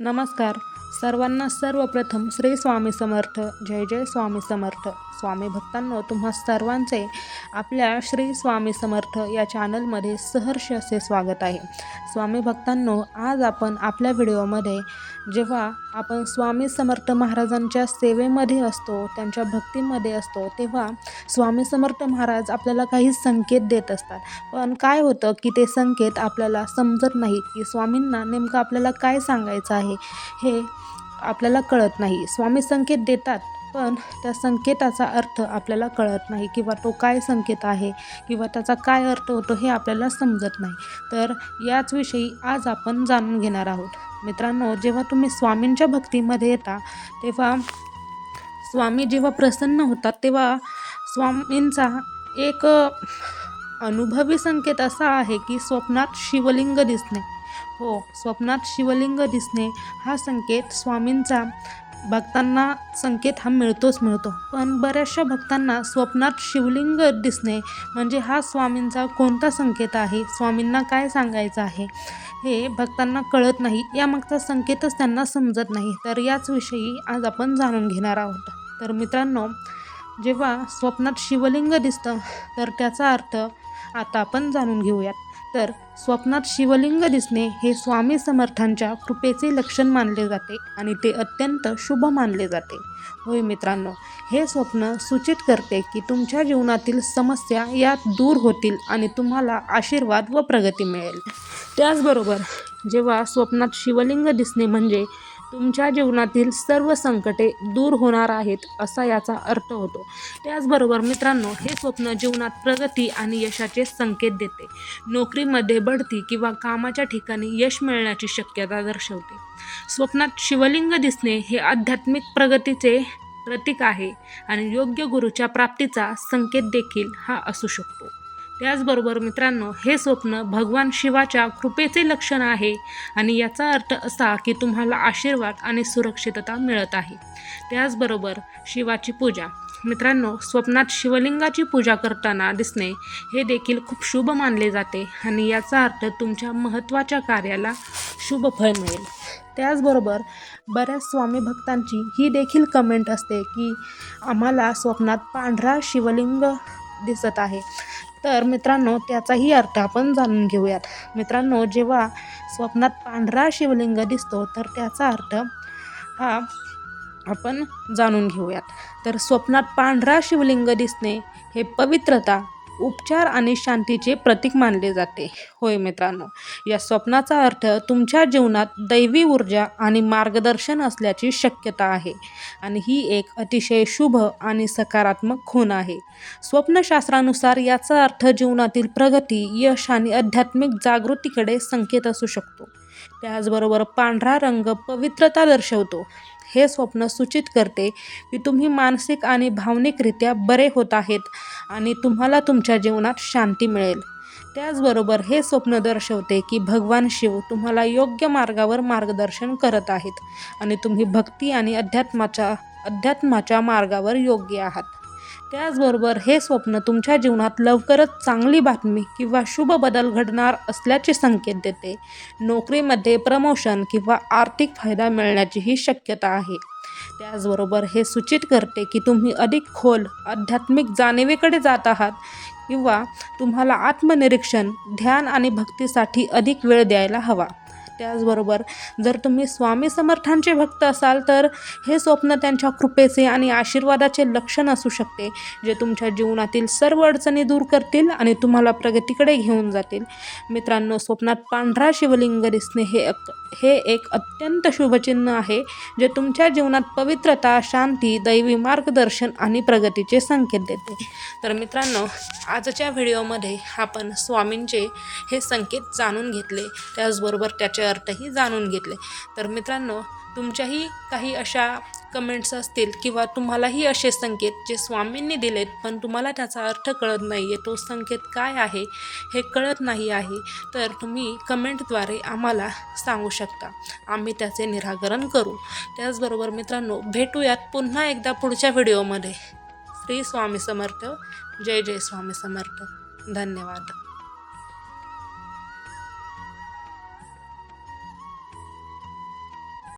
नमस्कार. सर्वांना सर्वप्रथम श्री स्वामी समर्थ. जय जय स्वामी समर्थ. स्वामी भक्तांनो तुम्हा सर्वांचे आपल्या श्री स्वामी समर्थ या चॅनलमध्ये सहर्ष असे स्वागत आहे. स्वामी भक्तांनो आज आपण आपल्या व्हिडिओमध्ये जेव्हा आपण स्वामी समर्थ महाराजांच्या सेवेमध्ये असतो त्यांच्या भक्तीमध्ये असतो तेव्हा स्वामी समर्थ महाराज आपल्याला काही संकेत देत असतात. पण काय होतं की ते संकेत आपल्याला समजत नाही की स्वामींना नेमकं आपल्याला काय सांगायचं आहे हे आपल्याला कळत नाही. स्वामी संकेत देतात पण त्या संकेताचा अर्थ आपल्याला कळत नाही किंवा तो काय संकेत आहे किंवा त्याचा काय अर्थ होतो हे आपल्याला समजत नाही. तर याच विषयी आज आपण जाणून घेणार आहोत. मित्रांनो जेव्हा तुम्ही स्वामींच्या भक्तीमध्ये येता तेव्हा स्वामी जेव्हा प्रसन्न होतात तेव्हा स्वामींचा एक अनुभवी संकेत असा आहे की स्वप्नात शिवलिंग दिसणे. हो स्वप्नात शिवलिंग दिसणे हा संकेत स्वामींचा. भक्तांना संकेत हा मिळतोच मिळतो. पण बऱ्याचशा भक्तांना स्वप्नात शिवलिंग दिसणे म्हणजे हा स्वामींचा कोणता संकेत आहे? स्वामींना काय सांगायचं आहे? हे भक्तांना कळत नाही. यामागचा संकेतच त्यांना समजत नाही. तर याच विषयी आज आपण जाणून घेणार आहोत. तर मित्रांनो जेव्हा स्वप्नात शिवलिंग दिसतं तर त्याचा अर्थ आता आपण जाणून घेऊयात. तर स्वप्नात शिवलिंग दिसणे हे स्वामी समर्थांच्या कृपेचे लक्षण मानले जाते आणि ते अत्यंत शुभ मानले जाते. होय मित्रांनो हे स्वप्न सूचित करते की तुमच्या जीवनातील समस्या यात दूर होतील आणि तुम्हाला आशीर्वाद व प्रगती मिळेल. त्याचबरोबर जेव्हा स्वप्नात शिवलिंग दिसणे म्हणजे तुमच्या जीवनातील सर्व संकटे दूर होणार आहेत असा याचा अर्थ होतो. त्याचबरोबर मित्रांनो हे स्वप्न जीवनात प्रगती आणि यशाचे संकेत देते. नोकरीमध्ये बढती किंवा कामाच्या ठिकाणी यश मिळण्याची शक्यता दर्शवते. स्वप्नात शिवलिंग दिसणे हे आध्यात्मिक प्रगतीचे प्रतीक आहे आणि योग्य गुरुच्या प्राप्तीचा संकेत देखील हा असू शकतो. त्याचबरोबर मित्रांनो हे स्वप्न भगवान शिवाच्या कृपेचे लक्षण आहे आणि याचा अर्थ असा की तुम्हाला आशीर्वाद आणि सुरक्षितता मिळत आहे. त्याचबरोबर शिवाची पूजा. मित्रांनो स्वप्नात शिवलिंगाची पूजा करताना दिसणे हे देखील खूप शुभ मानले जाते आणि याचा अर्थ तुमच्या महत्त्वाच्या कार्याला शुभ फळ मिळेल. त्याचबरोबर बऱ्याच स्वामी भक्तांची ही देखील कमेंट असते की आम्हाला स्वप्नात पांढरा शिवलिंग दिसत आहे. तर मित्रांनो त्याचाही अर्थ आपण जाणून घेऊयात. मित्रांनो जेव्हा स्वप्नात पांढरा शिवलिंग दिसतो तर त्याचा अर्थ हा आपण जाणून घेऊयात. तर स्वप्नात पांढरा शिवलिंग दिसणे हे पवित्रता उपचार आणि शांतीचे प्रतीक मानले जाते. होय मित्रांनो या स्वप्नाचा अर्थ तुमच्या जीवनात दैवी ऊर्जा आणि मार्गदर्शन असल्याची शक्यता आहे आणि ही एक अतिशय शुभ आणि सकारात्मक खूण आहे. स्वप्नशास्त्रानुसार याचा अर्थ जीवनातील प्रगती यश आणि आध्यात्मिक जागृतीकडे संकेत असू शकतो. त्याचबरोबर पांढरा रंग पवित्रता दर्शवतो. हे स्वप्न सूचित करते की तुम्ही मानसिक आणि भावनिकरित्या बरे होत आहेत आणि तुम्हाला तुमच्या जीवनात शांती मिळेल. त्याचबरोबर हे स्वप्न दर्शवते की भगवान शिव तुम्हाला योग्य मार्गावर मार्गदर्शन करत आहेत आणि तुम्ही भक्ती आणि अध्यात्माच्या अध्यात्माच्या मार्गावर योग्य आहात. त्याचबरोबर हे स्वप्न तुमच्या जीवनात लवकरच चांगली बातमी किंवा शुभ बदल घडणार असल्याचे संकेत देते. नोकरीमध्ये प्रमोशन किंवा आर्थिक फायदा मिळण्याचीही शक्यता आहे. त्याचबरोबर हे सूचित करते की तुम्ही अधिक खोल आध्यात्मिक जाणीवेकडे जात आहात किंवा तुम्हाला आत्मनिरीक्षण ध्यान आणि भक्तीसाठी अधिक वेळ द्यायला हवा. त्याचबरोबर जर तुम्ही स्वामी समर्थांचे भक्त असाल तर हे स्वप्न त्यांच्या कृपेचे आणि आशीर्वादाचे लक्षण असू शकते जे तुमच्या जीवनातील सर्व अडचणी दूर करतील आणि तुम्हाला प्रगतीकडे घेऊन जातील. मित्रांनो स्वप्नात पांढरा शिवलिंग दिसणे हे एक हे एक अत्यंत शुभचिन्ह आहे जे तुमच्या जीवनात पवित्रता शांती दैवी मार्गदर्शन आणि प्रगतीचे संकेत देते. तर मित्रांनो आजच्या व्हिडिओमध्ये आपण स्वामींचे हे संकेत जाणून घेतले. त्याचबरोबर त्याच्या अर्थही जाणून घेतले. तर मित्रांनो तुमच्याही काही अशा कमेंट्स असतील किंवा तुम्हालाही असे संकेत जे स्वामींनी दिलेत पण तुम्हाला त्याचा अर्थ कळत नाही आहे तो संकेत काय आहे हे कळत नाही आहे तर तुम्ही कमेंटद्वारे आम्हाला सांगू शकता. आम्ही त्याचे निराकरण करू. त्याचबरोबर मित्रांनो भेटूयात पुन्हा एकदा पुढच्या व्हिडिओमध्ये. श्री स्वामी समर्थ. जय जय स्वामी समर्थ. धन्यवाद.